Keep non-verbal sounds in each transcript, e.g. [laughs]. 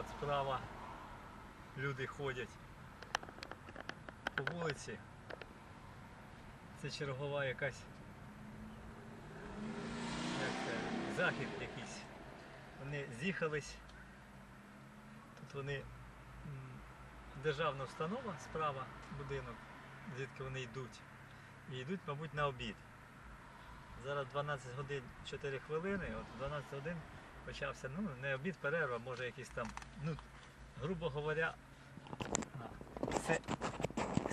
от справа люди ходять по вулиці. Це чергова якась як це, захід якийсь. Вони з'їхались. Тут вони державна установа справа, будинок, звідки вони йдуть. І йдуть, мабуть, на обід. Зараз 12 годин 4 хвилини, от 12 годин почався, ну, не обід, перерва, може якийсь там, ну, грубо говоря,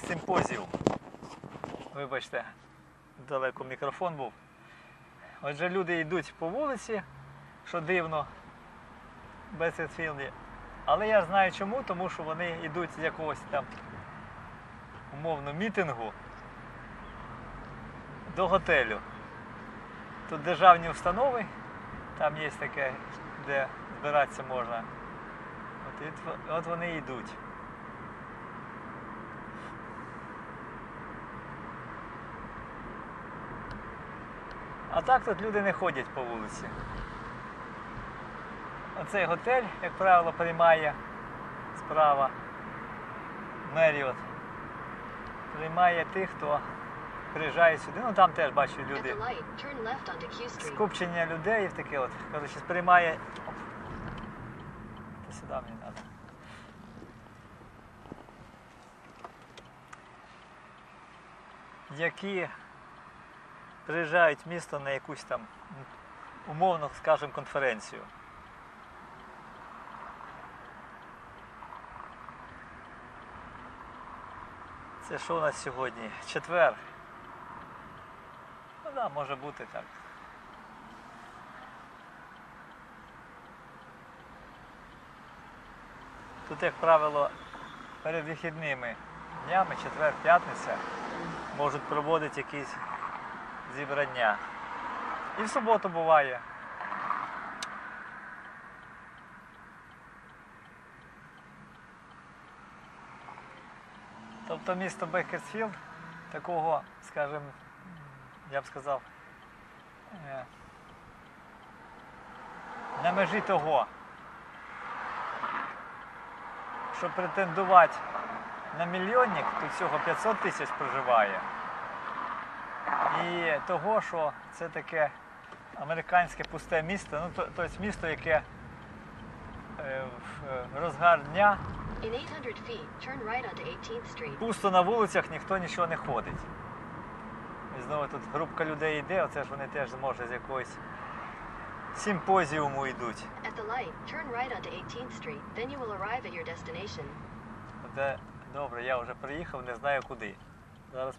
симпозіум. Вибачте, далеко мікрофон був. Отже, люди йдуть по вулиці, що дивно, без Редфілді. Але я знаю чому, тому що вони йдуть з якогось там умовно мітингу до готелю. Тут державні установи, там є таке, де збиратися можна. От, от вони йдуть. А так тут люди не ходять по вулиці. Оцей готель, як правило, приймає справа Меріот. Приймає тих, хто приїжджає сюди. Ну там теж бачу люди. Скупчення людей таке от. Коротше, сприймає. Оп. Та сюди мені треба. Які приїжджають в місто на якусь там умовно, скажімо, конференцію. Це що у нас сьогодні? Четвер. Ну да, може бути так. Тут, як правило, перед вихідними днями, четвер, п'ятниця, можуть проводити якісь зібрання. І в суботу буває. Тобто місто Бейкерсфілд такого, скажімо, я б сказав, е, на межі того, щоб претендувати на мільйонник, тут всього 500 тисяч проживає. І того, що це таке американське пусте місто, ну то, тобто місто, яке е, в е, розгар дня In 800 feet, turn right onto 18th Street. пусто на вулицях, ніхто нічого не ходить. Знову тут групка людей йде, оце ж вони теж може з якогось симпозіуму йдуть. At the light, turn right onto 18th Street. Then you will arrive at your destination. Де, добре, я вже приїхав, не знаю куди. Зараз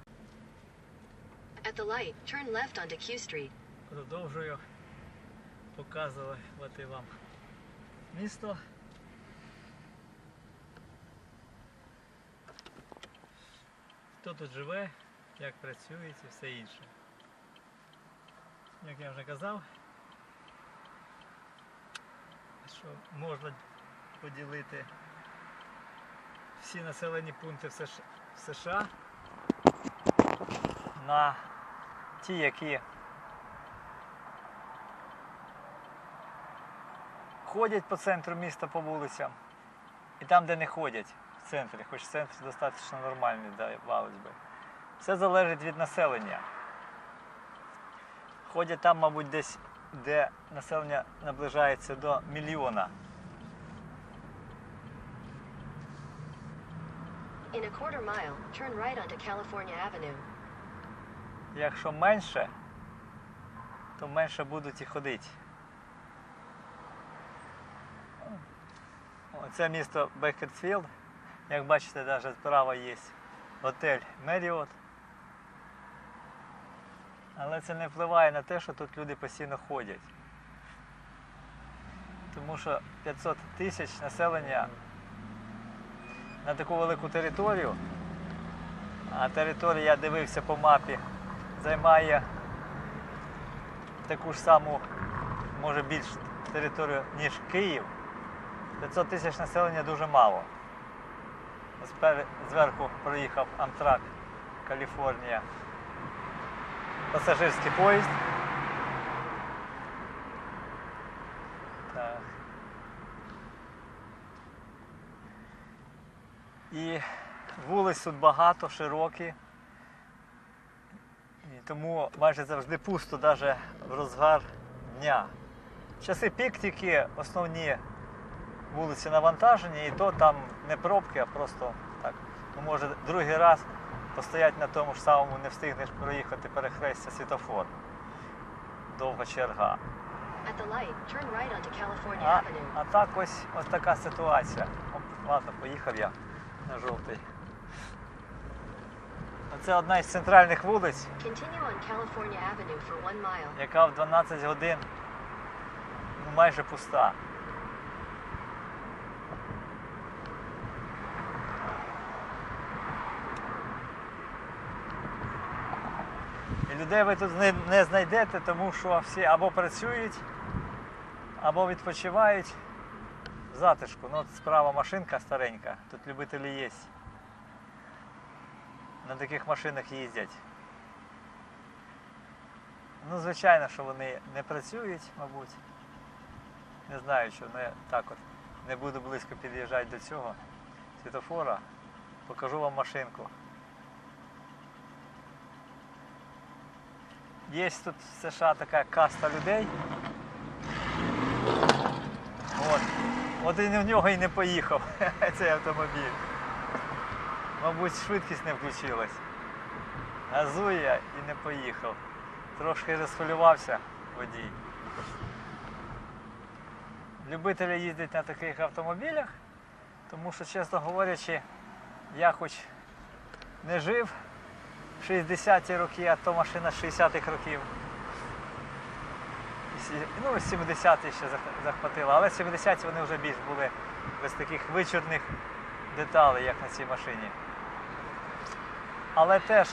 At the light, turn left onto Q Street. продовжую показувати вам місто. Хто тут живе, як працює і все інше. Як я вже казав, що можна поділити всі населені пункти в США, на ті, які ходять по центру міста по вулицям, і там, де не ходять в центрі, хоч центр достатньо нормальний, да, здавалось би. Все залежить від населення. Ходять там, мабуть, десь, де населення наближається до мільйона. In a quarter mile, turn right onto California Avenue. Якщо менше, то менше будуть і ходити. Оце місто Беккетсфілд. Як бачите, навіть справа є готель Меріот. Але це не впливає на те, що тут люди постійно ходять. Тому що 500 тисяч населення на таку велику територію, а територія, я дивився по мапі, займає таку ж саму, може більш територію, ніж Київ. 500 тисяч населення дуже мало. Зверху проїхав Амтрак Каліфорнія. Пасажирський поїзд. Так. І вулиць тут багато, широкі. І тому майже завжди пусто, навіть в розгар дня. В часи пік тільки основні вулиці навантажені, і то там не пробки, а просто так. Ну, може другий раз постоять на тому ж самому, не встигнеш проїхати перехрестя світофор. Довга черга. А, а так ось, ось така ситуація. Оп, ладно, поїхав я на жовтий. Це одна із центральних вулиць, яка в 12 годин ну, майже пуста. Людей ви тут не, не знайдете, тому що всі або працюють, або відпочивають в затишку. Ну, от справа машинка старенька, тут любителі є. На таких машинах їздять. Ну, звичайно, що вони не працюють, мабуть. Не знаю, що не так от. Не буду близько під'їжджати до цього світофора. Покажу вам машинку. Є тут в США така каста людей. От. І в нього і не поїхав [laughs] цей автомобіль. Мабуть, швидкість не включилась. Газує і не поїхав. Трошки розхвилювався водій. Любителі їздять на таких автомобілях, тому що, чесно говорячи, я хоч не жив 60-ті роки, а то машина з 60-х років. Ну, 70-ті ще зах- захватила, але 70-ті вони вже більш були без таких вичорних деталей, як на цій машині. Але теж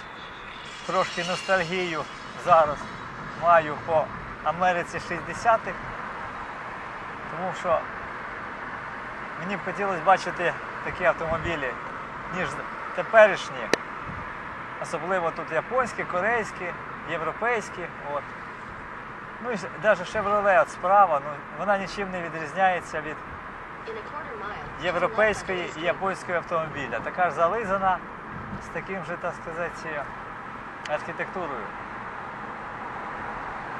трошки ностальгію зараз маю по Америці 60-х, тому що мені б хотілося бачити такі автомобілі, ніж теперішні. Особливо тут японські, корейські, європейські. От. Ну і навіть Chevrolet справа, ну, вона нічим не відрізняється від європейської і японської автомобіля. Така ж зализана з таким же, так сказати, архітектурою.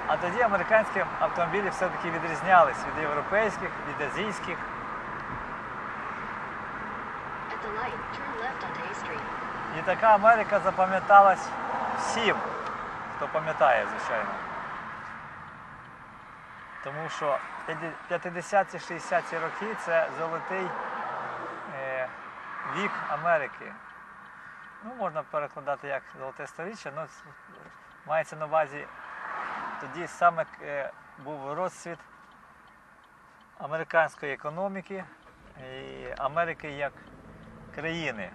А тоді американські автомобілі все-таки відрізнялись від європейських, від азійських. At the light, turn left onto A Street. І така Америка запам'яталась всім, хто пам'ятає, звичайно. Тому що 50-ті, 60-ті роки це золотий е, вік Америки. Ну, можна перекладати як золоте сторіччя, але мається на увазі тоді саме е, був розцвіт американської економіки і Америки як країни.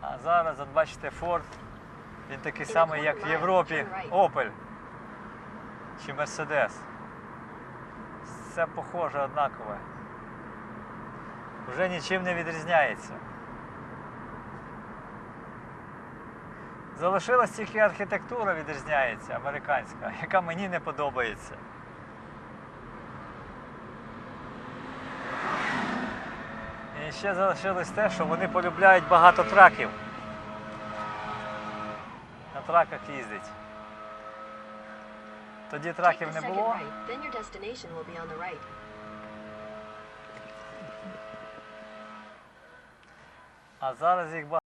А зараз, от бачите, Ford, він такий самий, як в Європі, Opel чи Mercedes. Все похоже, однакове. Вже нічим не відрізняється. Залишилась тільки архітектура відрізняється, американська, яка мені не подобається. І ще залишилось те, що вони полюбляють багато траків. На траках їздять. Тоді траків не було, а зараз їх багато.